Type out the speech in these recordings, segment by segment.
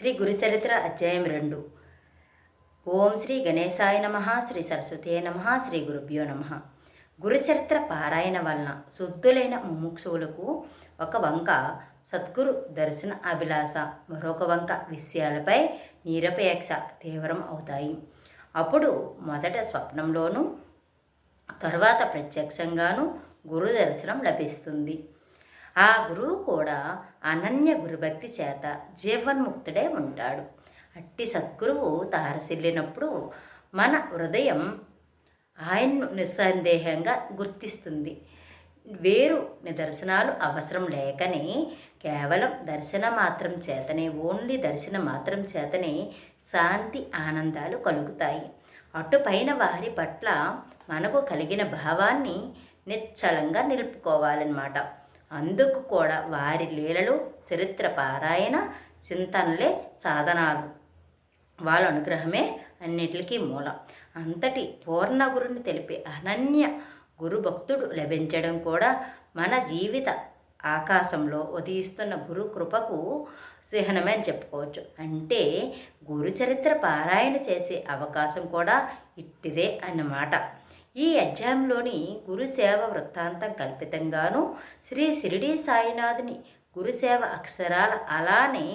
శ్రీ గురుచరిత్ర అధ్యాయం రెండు. ఓం శ్రీ గణేశాయ నమ శ్రీ సరస్వతే నమ శ్రీ గురుభ్యో నమ. గురుచరిత్ర పారాయణ వలన శుద్ధులైన ముముక్షువులకు ఒక వంక సద్గురు దర్శన అభిలాష మరొక వంక విషయాలపై నిరపేక్ష తీవ్రం అవుతాయి. అప్పుడు మొదట స్వప్నంలోనూ తర్వాత ప్రత్యక్షంగాను గురు దర్శనం లభిస్తుంది. ఆ గురువు కూడా అనన్య గురుభక్తి చేత జీవన్ముక్తుడే ఉంటాడు. అట్టి సద్గురువు తారసిల్లినప్పుడు మన హృదయం ఆయన్ను నిస్సందేహంగా గుర్తిస్తుంది. వేరు నిదర్శనాలు అవసరం లేకని కేవలం దర్శన మాత్రం చేతనే ఓన్లీ దర్శన మాత్రం చేతనే శాంతి ఆనందాలు కలుగుతాయి. అటుపైన వారి పట్ల మనకు కలిగిన భావాన్ని నిశ్చలంగా నిలుపుకోవాలన్నమాట. అందుకు కూడా వారి లీలలు చరిత్ర పారాయణ చింతనలే సాధనాలు. వాళ్ళ అనుగ్రహమే అన్నిటికీ మూలం. అంతటి పూర్ణ గురుని తెలిపే అనన్య గురు భక్తుడు లభించడం కూడా మన జీవిత ఆకాశంలో ఉదయిస్తున్న గురు కృపకు చిహ్నమే అని చెప్పుకోవచ్చు. అంటే గురు చరిత్ర పారాయణ చేసే అవకాశం కూడా ఇట్టిదే అన్నమాట. ఈ అధ్యాయంలోని గురుసేవ వృత్తాంతం కల్పితంగాను శ్రీ షిరిడి సాయినాథుని గురుసేవ అక్షరాలు అలానే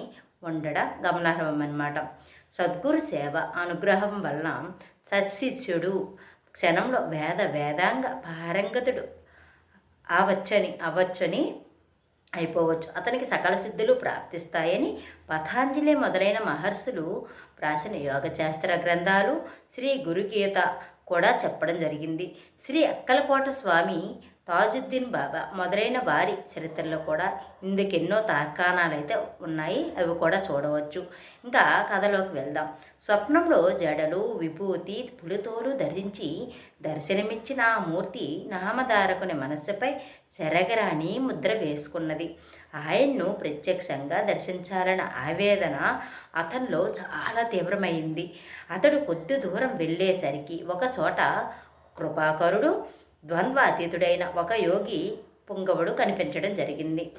ఉండడం గమనార్హం అన్నమాట సద్గురు సేవ అనుగ్రహం వలన సత్శిష్యుడు క్షణంలో వేద వేదాంగ పారంగతుడు అవచ్చని అవ్వచ్చని అయిపోవచ్చు. అతనికి సకల సిద్ధులు ప్రాప్తిస్తాయని పతాంజలి మొదలైన మహర్షులు ప్రాచీన యోగశాస్త్ర గ్రంథాలు శ్రీ గురుగీత కూడా చెప్పడం జరిగింది. శ్రీ అక్కలకోట స్వామి తాజుద్దీన్ బాబా మొదలైన వారి చరిత్రలో కూడా ఇందుకెన్నో తార్కాణాలు అయితే ఉన్నాయి. అవి కూడా చూడవచ్చు. ఇంకా కథలోకి వెళ్దాం. స్వప్నంలో జడలు విభూతి పులితోలు ధరించి దర్శనమిచ్చిన ఆ మూర్తి నామధారకుని మనస్సుపై చెరగరాని ముద్ర వేసుకున్నది. ఆయన్ను ప్రత్యక్షంగా దర్శించాలన్న ఆవేదన అతనిలో చాలా తీవ్రమైంది. అతడు కొద్ది దూరం వెళ్ళేసరికి ఒక చోట కృపాకరుడు ద్వంద్వాతీతుడైన ఒక యోగి పుంగవుడు కనిపించడం జరిగింది.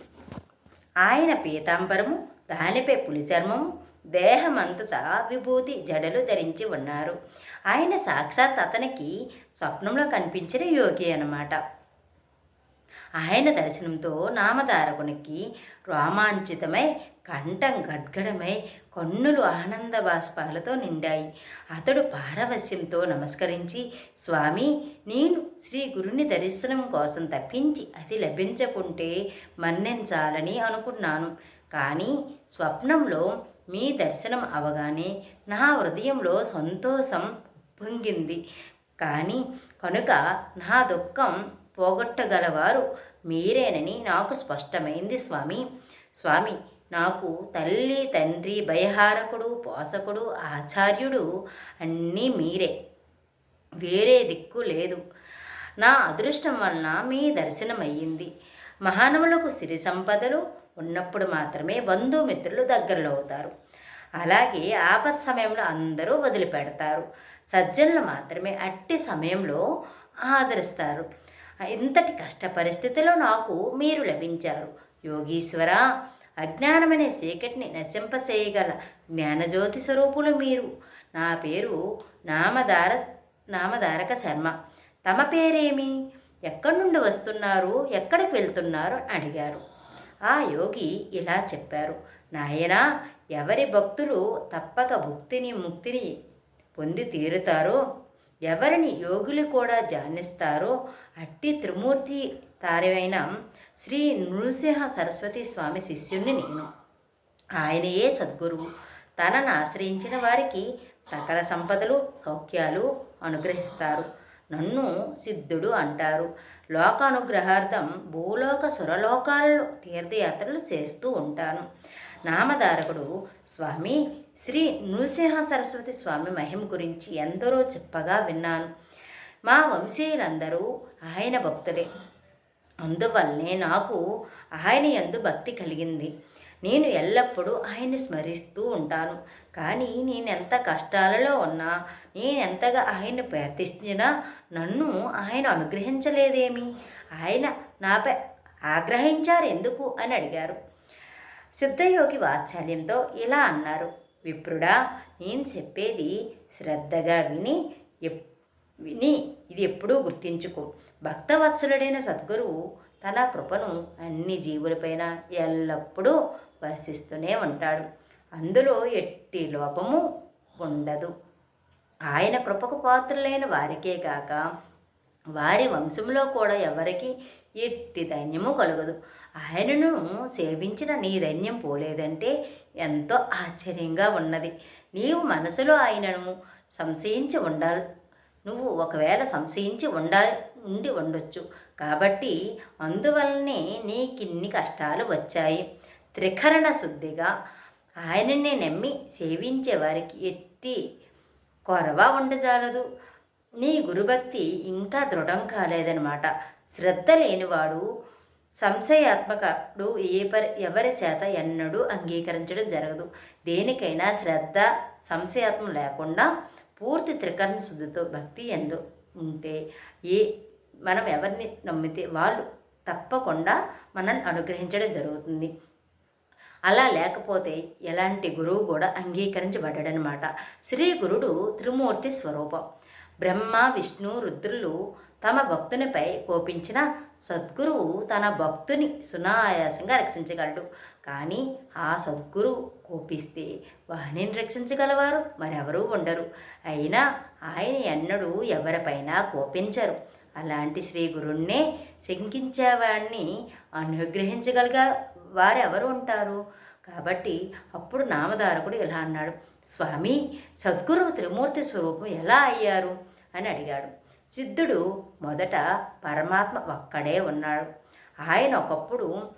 ఆయన పీతాంబరము దానిపై పులిచర్మము దేహమంతటా విభూతి జడలు ధరించి ఉన్నారు. ఆయన సాక్షాత్ అతనికి స్వప్నంలో కనిపించిన యోగి అన్నమాట. ఆయన దర్శనంతో నామధారకునికి రోమాంచితమై కంఠం గడ్గడమై కన్నులు ఆనంద బాష్పాలతో నిండాయి. అతడు పారవశ్యంతో నమస్కరించి స్వామి నేను శ్రీ గురుని దర్శనం కోసం తప్పించి అది లభించకుంటే మన్నించాలని అనుకున్నాను. కానీ స్వప్నంలో మీ దర్శనం అవగానే నా హృదయంలో సంతోషం పొంగింది కానీ కనుక నా దుఃఖం పోగొట్టగలవారు మీరేనని నాకు స్పష్టమైంది స్వామి. స్వామి నాకు తల్లి తండ్రి భయహారకుడు పోషకుడు ఆచార్యుడు అన్నీ మీరే. వేరే దిక్కు లేదు. నా అదృష్టం వలన మీ దర్శనమయ్యింది. మహానవులకు సిరి సంపదలు ఉన్నప్పుడు మాత్రమే బంధుమిత్రులు దగ్గరలో అవుతారు. అలాగే ఆపత్ సమయంలో అందరూ వదిలిపెడతారు. సజ్జనులు మాత్రమే అట్టి సమయంలో ఆదరిస్తారు. ఇంతటి కష్ట పరిస్థితిలో నాకు మీరు లభించారు. యోగీశ్వర అజ్ఞానమనే చీకటిని నశింపచేయగల జ్ఞానజ్యోతి స్వరూపులు మీరు. నా పేరు నామధార నామధారక శర్మ. తమ పేరేమి? ఎక్కడి నుండి వస్తున్నారు? ఎక్కడికి వెళ్తున్నారు? అని అడిగారు. ఆ యోగి ఇలా చెప్పారు. నాయనా ఎవరి భక్తులు తప్పక భుక్తిని ముక్తిని పొంది తీరుతారో ఎవరిని యోగులు కూడా ధ్యానిస్తారో అట్టి త్రిమూర్తి తారైన శ్రీ నృసింహ సరస్వతి స్వామి శిష్యుణ్ణి నేను. ఆయనయే సద్గురువు తనను ఆశ్రయించిన వారికి సకల సంపదలు సౌఖ్యాలు అనుగ్రహిస్తారు. నన్ను సిద్ధుడు అంటారు. లోకానుగ్రహార్థం భూలోక సురలోకాలలో తీర్థయాత్రలు చేస్తూ ఉంటాను. నామధారకుడు స్వామి శ్రీ నృసింహ సరస్వతి స్వామి మహిమ గురించి ఎందరో చెప్పగా విన్నాను. మా వంశీయులందరూ ఆయన భక్తులే. అందువల్లనే నాకు ఆయన ఎందు భక్తి కలిగింది. నేను ఎల్లప్పుడూ ఆయన్ని స్మరిస్తూ ఉంటాను. కానీ నేను ఎంత కష్టాలలో ఉన్నా నేను ఎంతగా ఆయన్ని ప్రార్థించినా నన్ను ఆయన అనుగ్రహించలేదేమి? ఆయన నాపై ఆగ్రహించారు ఎందుకు? అని అడిగారు. సిద్ధయోగి వాత్సల్యంతో ఇలా అన్నారు. విప్రుడా నేను చెప్పేది శ్రద్ధగా విని విని ఇది ఎప్పుడూ గుర్తించుకో. భక్తవత్సలుడైన సద్గురువు తన కృపను అన్ని జీవులపైన ఎల్లప్పుడూ వర్షిస్తూనే ఉంటాడు. అందులో ఎట్టి లోపము ఉండదు. ఆయన కృపకు పాత్రులైన వారికే కాక వారి వంశంలో కూడా ఎవరికి ఎట్టి ధైన్యము కలగదు. ఆయనను సేవించిన నీ ధైన్యం పోలేదంటే ఎంతో ఆశ్చర్యంగా ఉన్నది. నీవు మనసులో ఆయనను సంశయించి ఉండాలి నువ్వు ఒకవేళ సంశయించి ఉండ ఉండి ఉండొచ్చు. కాబట్టి అందువల్లనే నీకిన్ని కష్టాలు వచ్చాయి. త్రికరణ శుద్ధిగా ఆయననే నమ్మి సేవించే వారికి ఎట్టి కొరవ ఉండజాలదు. నీ గురుభక్తి ఇంకా దృఢం కాలేదనమాట శ్రద్ధ లేనివాడు సంశయాత్మకుడు ఏ పరి ఎవరి చేత ఎన్నడూ అంగీకరించడం జరగదు. దేనికైనా శ్రద్ధ సంశయాత్మం లేకుండా పూర్తి త్రికరణ శుద్ధితో భక్తి ఎందు ఉంటే ఏ మనం ఎవరిని నమ్మితే వాళ్ళు తప్పకుండా మనల్ని అనుగ్రహించడం జరుగుతుంది. అలా లేకపోతే ఎలాంటి గురువు కూడా అంగీకరించబడ్డాడనమాట. శ్రీ గురుడు త్రిమూర్తి స్వరూపం. బ్రహ్మ విష్ణు రుద్రులు తమ భక్తునిపై కోపించిన సద్గురువు తన భక్తుని సునాయాసంగా రక్షించగలడు. కానీ ఆ సద్గురువు కోపిస్తే వాణిని రక్షించగలవారు? మరెవరూ ఉండరు. అయినా ఆయన ఎన్నడూ ఎవరిపైనా కోపించరు. అలాంటి శ్రీ గురుణ్ణే శంకించేవాడిని అనుగ్రహించగలిగా వారెవరు ఉంటారు? కాబట్టి అప్పుడు నామధారకుడు ఇలా అన్నాడు. స్వామి సద్గురువు త్రిమూర్తి స్వరూపం ఎలా అయ్యారు? అని అడిగాడు. సిద్ధుడు మొదట పరమాత్మ ఒక్కడే ఉన్నాడు. ఆయన ఒకప్పుడు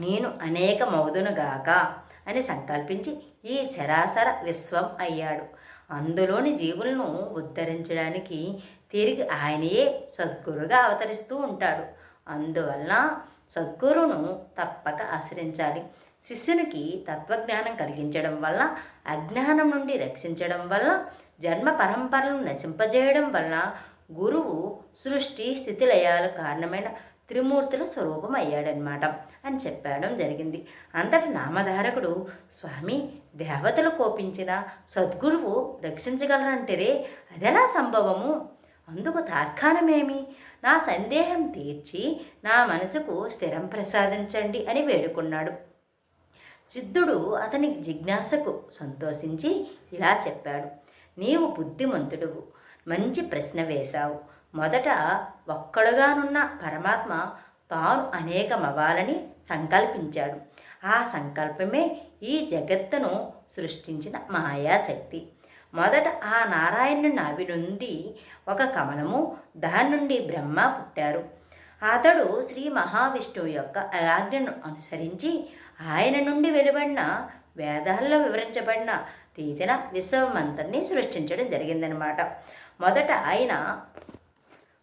నేను అనేక మౌదునుగాక అని సంకల్పించి ఈ చరాచర విశ్వం అయ్యాడు. అందులోని జీవులను ఉద్ధరించడానికి తిరిగి ఆయనయే సద్గురుగా అవతరిస్తూ ఉంటాడు. అందువలన సద్గురును తప్పక ఆశ్రయించాలి. శిష్యునికి తత్వజ్ఞానం కలిగించడం వల్ల అజ్ఞానం నుండి రక్షించడం వల్ల జన్మ పరంపరలను నశింపజేయడం వల్ల గురువు సృష్టి స్థితిలయాలు కారణమైన త్రిమూర్తుల స్వరూపం అయ్యాడనమాట అని చెప్పడం జరిగింది. అంతటి నామధారకుడు స్వామి దేవతలు కోపించిన సద్గురువు రక్షించగలరంటేరే అదెలా సంభవము? అందుకు తార్కాణమేమి? నా సందేహం తీర్చి నా మనసుకు స్థిరం ప్రసాదించండి అని వేడుకున్నాడు. సిద్ధుడు అతని జిజ్ఞాసకు సంతోషించి ఇలా చెప్పాడు. నీవు బుద్ధిమంతుడువు. మంచి ప్రశ్న వేశావు. మొదట ఒక్కడుగానున్న పరమాత్మ తాను అనేకమవ్వాలని సంకల్పించాడు. ఆ సంకల్పమే ఈ జగత్తును సృష్టించిన మాయాశక్తి. మొదట ఆ నారాయణుని నావి నుండి ఒక కమలము దాని నుండి బ్రహ్మ పుట్టారు. అతడు శ్రీ మహావిష్ణువు యొక్క ఆజ్ఞను అనుసరించి ఆయన నుండి వెలువడిన వేదాల్లో వివరించబడిన రీతిన విశ్వమంతరిని సృష్టించడం జరిగిందనమాట. మొదట ఆయన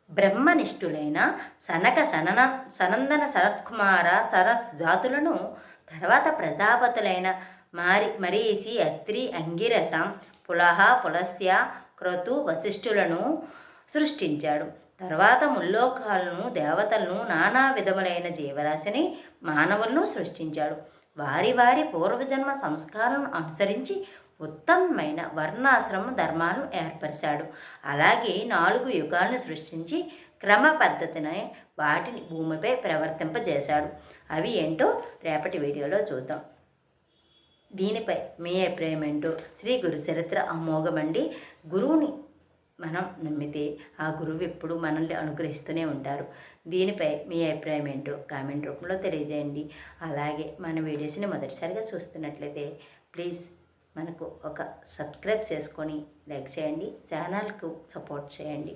బ్రహ్మనిష్ఠులైన సనక సనన సనందన శరత్కుమార శరత్ జాతులను తర్వాత ప్రజాపతులైన మారి మరీసి అత్రి అంగిరసం పులహ పులస్య క్రతు వశిష్ఠులను సృష్టించాడు. తర్వాత ముల్లోకాలను దేవతలను నానా విధములైన జీవరాశిని మానవులను సృష్టించాడు. వారి వారి పూర్వజన్మ సంస్కారం అనుసరించి ఉత్తమమైన వర్ణాశ్రమ ధర్మాలను ఏర్పరిచాడు. అలాగే నాలుగు యుగాలను సృష్టించి క్రమ పద్ధతిని వాటిని భూమిపై ప్రవర్తింపజేశాడు. అవి ఏంటో రేపటి వీడియోలో చూద్దాం. దీనిపై మీ అభిప్రాయం ఏంటో శ్రీ గురు చరిత్ర అమోఘమండి గురువుని మనం నమ్మితే ఆ గురువు ఎప్పుడు మనల్ని అనుగ్రహిస్తూనే ఉంటారు. దీనిపై మీ అభిప్రాయం ఏంటో కామెంట్ రూపంలో తెలియజేయండి. అలాగే మన వీడియోస్ని మొదటిసారిగా చూస్తున్నట్లయితే ప్లీజ్ మనకు ఒక సబ్స్క్రైబ్ చేసుకొని లైక్ చేయండి. ఛానల్కు సపోర్ట్ చేయండి.